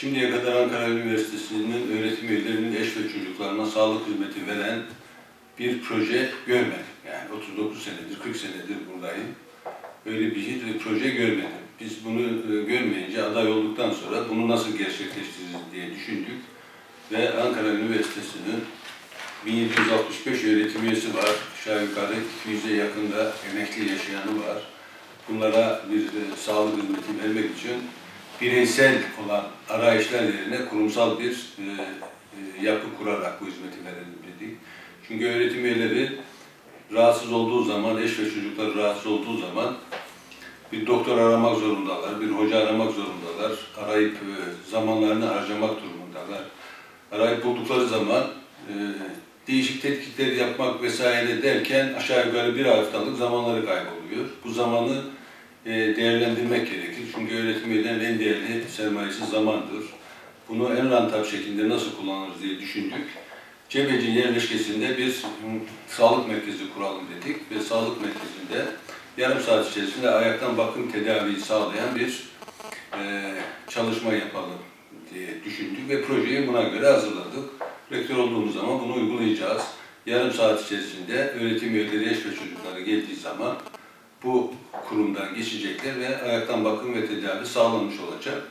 Şimdiye kadar Ankara Üniversitesi'nin öğretim üyelerinin eş ve çocuklarına sağlık hizmeti veren bir proje görmedim. Yani 39 senedir, 40 senedir buradayım. Öyle bir bir proje görmedim. Biz bunu e, görmeyince aday olduktan sonra bunu nasıl gerçekleştiririz diye düşündük. Ve Ankara Üniversitesi'nin 1765 öğretim üyesi var. Aşağı yukarı 200'e yakında emekli yaşayanı var. Bunlara bir e, sağlık hizmeti vermek için bireysel olan arayışlar yerine kurumsal bir e, e, yapı kurarak bu hizmeti verelim dedik. Çünkü öğretim üyeleri rahatsız olduğu zaman, eş ve çocukları rahatsız olduğu zaman bir doktor aramak zorundalar, bir hoca aramak zorundalar, arayıp e, zamanlarını harcamak durumundalar. Arayıp buldukları zaman e, değişik tetkikler yapmak vesaire derken aşağı yukarı bir haftalık zamanları kayboluyor. Bu zamanı e, değerlendirmek gerekir. Çünkü öğretim üyelerinin en değerli sermayesi zamandır. Bunu en rantap şekilde nasıl kullanırız diye düşündük. Cebeci yerleşkesinde bir sağlık merkezi kuralım dedik ve sağlık merkezinde yarım saat içerisinde ayaktan bakım tedaviyi sağlayan bir e, çalışma yapalım diye düşündük ve projeyi buna göre hazırladık. Rektör olduğumuz zaman bunu uygulayacağız. Yarım saat içerisinde öğretim üyeleri, eş ve çocukları geldiği zaman bu kurumdan geçecekler ve ayaktan bakım ve tedavi sağlanmış olacak.